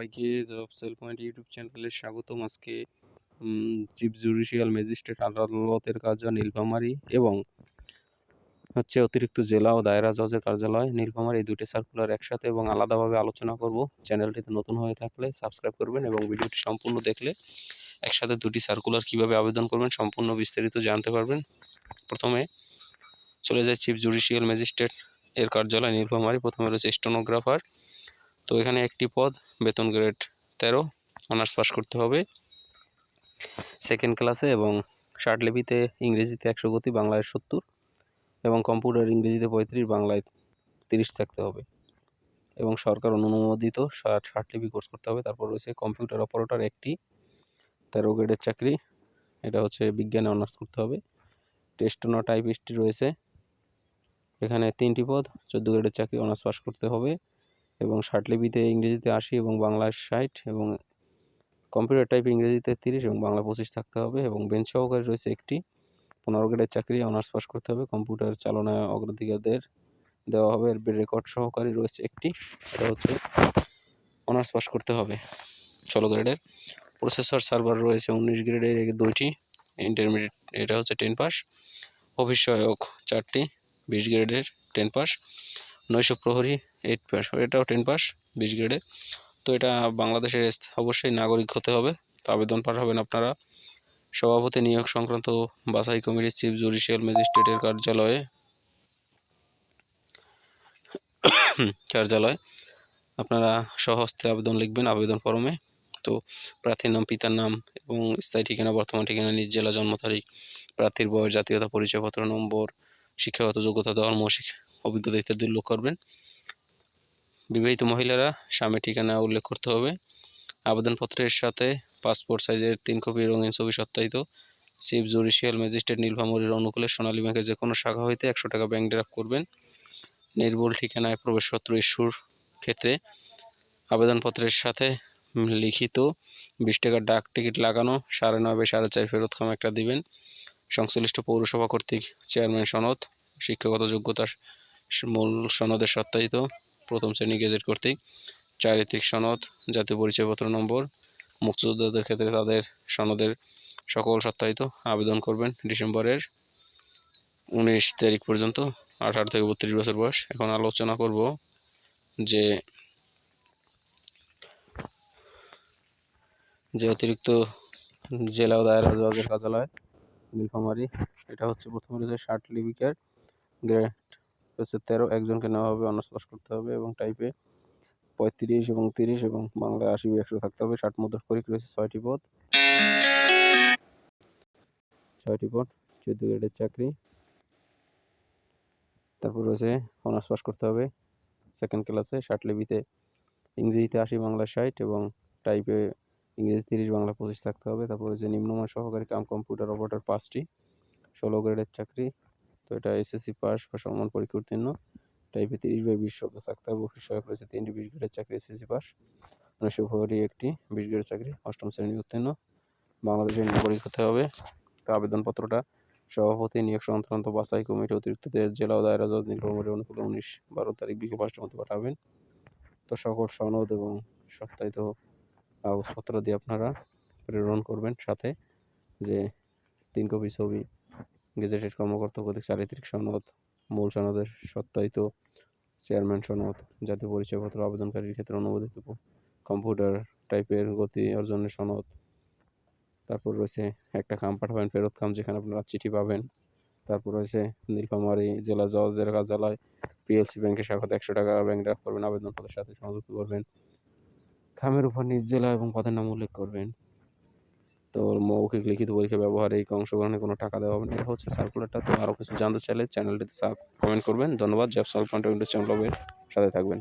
সবাইকে job sell point YouTube চ্যানেলে স্বাগতম আজকে। চিফ জুডিশিয়াল ম্যাজিস্ট্রেট আদালতের কার্যালয় নীলফামারী এবং হচ্ছে অতিরিক্ত জেলা ও দায়রা জজের কার্যালয় নীলফামারী এই দুটি সার্কুলার একসাথে এবং আলাদাভাবে আলোচনা করব। চ্যানেলটিতে নতুন হয়ে থাকলে সাবস্ক্রাইব করবেন এবং ভিডিওটি সম্পূর্ণ দেখলে একসাথে দুটি সার্কুলার কীভাবে আবেদন করবেন সম্পূর্ণ বিস্তারিত জানতে পারবেন। প্রথমে চলে যায় চিফ জুডিশিয়াল ম্যাজিস্ট্রেট এর কার্যালয় নীলফামারী। প্রথমে রয়েছে স্টেনোগ্রাফার তো এখানে একটি পদ বেতন গ্রেড তেরো অনার্স পাস করতে হবে। সেকেন্ড ক্লাসে এবং লিপিতে ইংরেজিতে একশো গতি, বাংলায় সত্তর এবং কম্পিউটার ইংরেজিতে পঁয়ত্রিশ, বাংলায় তিরিশ থাকতে হবে। এবং সরকার অনুমোদিত ষাট লিপি কোর্স করতে হবে। তারপর রয়েছে কম্পিউটার অপারেটর একটি, তেরো গ্রেডের চাকরি। এটা হচ্ছে বিজ্ঞানে অনার্স করতে হবে। টেস্টনো টাইপিস্টটি রয়েছে। এখানে তিনটি পদ, চোদ্দ গ্রেডের চাকরি অনার্স পাস করতে হবে। এবং লিপিতে ইংরেজিতে আশি এবং বাংলায় ষাট এবং কম্পিউটার টাইপ ইংরেজিতে তিরিশ এবং বাংলা পঁচিশ থাকতে হবে এবং বেঞ্চ সহকারে রয়েছে একটি। পনেরো গ্রেডের চাকরি অনার্স পাস করতে হবে। কম্পিউটার চালনায় অগ্রাধিকারদের দেওয়া হবে। এর রেকর্ড সহকারী রয়েছে একটি। সেটা হচ্ছে অনার্স পাস করতে হবে। ষোলো গ্রেডের প্রসেসর সার্ভার রয়েছে উনিশ গ্রেডের দুইটি। ইন্টারমিডিয়েট এটা হচ্ছে টেন পাস অফিস সহায়ক চারটি। বিশ গ্রেডের টেন পাস নয়শো প্রহরী এইট পাস এটাও টেন পাস বিশ গ্রেডে তো এটা বাংলাদেশের অবশ্যই নাগরিক হতে হবে। তো আবেদন পাঠাবেন আপনারা। সভাপতি নিয়োগ সংক্রান্ত বাছাই কমিটির চিফ জুডিশিয়াল ম্যাজিস্ট্রেটের কার্যালয়ে। কার্যালয়। আপনারা সহস্তে আবেদন লিখবেন আবেদন ফর্মে। তো প্রার্থীর নাম, পিতার নাম এবং স্থায়ী ঠিকানা, বর্তমান ঠিকানা, নিজ জেলা জন্ম তারিখ, প্রার্থীর বয়স, জাতীয়তা পরিচয়পত্র, নম্বর, শিক্ষাগত যোগ্যতা, ধর্ম অভিজ্ঞতা ইত্যাদি উল্লেখ করবেন। বিবাহিত মহিলারা স্বামী ঠিকানা উল্লেখ করতে হবে। আবেদনপত্রের সাথে পাসপোর্ট সাইজের তিন কপি রঙিন ছবি সত্যায়িত। চিফ জুডিশিয়াল ম্যাজিস্ট্রেট নীলফামরির অনুকূলে সোনালী ব্যাংকের যে কোনো শাখা হইতে একশো টাকা ব্যাংক ড্রাফট করবেন। নির্ভুল ঠিকানায় প্রবেশপত্র ইস্যুর ক্ষেত্রে আবেদনপত্রের সাথে লিখিত বিশ টাকার ডাক টিকিট লাগানো, সাড়ে নয় সাড়ে চার ফেরত খাম একটা দিবেন। সংশ্লিষ্ট পৌরসভা কর্তৃক চেয়ারম্যান সনদ, শিক্ষাগত যোগ্যতা মূল সনদের সত্যায়িত প্রথম শ্রেণি গেজেট কর্তৃক চারিত্রিক সনদ, জাতীয় পরিচয়পত্র নম্বর, মুক্তিযোদ্ধাদের ক্ষেত্রে তাদের সনদের সকল সত্যায়িত আবেদন করবেন ডিসেম্বরের উনিশ তারিখ পর্যন্ত, আঠারো থেকে বত্রিশ বছর বয়স। এখন আলোচনা করব যে যে অতিরিক্ত জেলা ও দায়রা কার্যালয়, নীলফামারী, এটা হচ্ছে প্রথমে রয়েছে ষাট গ্রেড হচ্ছে তেরো, একজনকে নেওয়া হবে অনার্স পাস করতে হবে এবং টাইপে পঁয়ত্রিশ এবং তিরিশ এবং বাংলায় আশি একশো থাকতে হবে। ষাট মধ্যে পরীক্ষা রয়েছে, ছয়টি পদ। ছয়টি পদ, চোদ্দ গ্রেডের চাকরি। তারপর রয়েছে অনার্স পাস করতে হবে সেকেন্ড ক্লাসে ষাট লিপিতে ইংরেজিতে আশি বাংলা ষাট এবং টাইপে ইংরেজি তিরিশ বাংলা পঁচিশ থাকতে হবে। তারপর রয়েছে নিম্নমান সহকারী কাম কম্পিউটার অপারেটর পাঁচটি, ষোলো গ্রেডের চাকরি। তো এটা এসএসসি পাস বা সমান পরীক্ষা উত্তীর্ণ। টাইপে তিরিশ বাই বিশ শব্দ থাকতে হবে। অফিস সহায়ক রয়েছে তিনটি বিশ গ্রেডের চাকরি এসএসসি পাস উনিশশো ফেব্রুয়ারি একটি বিশ গ্রেডের চাকরি, অষ্টম শ্রেণি উত্তীর্ণ। বাংলাদেশের নাগরিক হতে হবে। তো আবেদনপত্রটা সভাপতি নিয়োগ সংক্রান্ত বাছাই কমিটি অতিরিক্ত জেলা ও দায়রা জজ অনুকূলে উনিশ বারো তারিখ বিকেল পাঁচটার মধ্যে পাঠাবেন। তো সকল সনদ এবং সপ্তাহিত কাগজপত্র দিয়ে আপনারা প্রেরণ করবেন সাথে যে তিন কপি ছবি গেজেটেড কর্মকর্তা কর্তৃক চারিত্রিক সনদ, মূল সনদের সত্যায়িত চেয়ারম্যান সনদ, জাতীয় পরিচয়পত্র আবেদনকারীর ক্ষেত্রে অনুমোদিত কম্পিউটার টাইপের গতি অর্জনের সনদ। তারপর রয়েছে একটা খাম পাঠাবেন, ফেরত খাম, যেখানে আপনারা চিঠি পাবেন। তারপর রয়েছে নীলফামারী জেলা জজের কার্যালয়, পিএলসি ব্যাংকের শাখাতে একশো টাকা ব্যাংক ড্রাফট করবেন, আবেদনপত্রের সাথে সংযুক্ত করবেন। খামের উপর নিজ জেলা এবং পদের নাম উল্লেখ করবেন। তো মৌখিক লিখিত পরীক্ষা ব্যবহারে এই অংশগ্রহণে কোনো টাকা দেওয়া হবে না। এটা হচ্ছে সার্কুলারটা তো আরও কিছু জানতে চাইলে চ্যানেলটিতে কমেন্ট করবেন। ধন্যবাদ জব সলভ পয়েন্ট সাথে থাকবেন।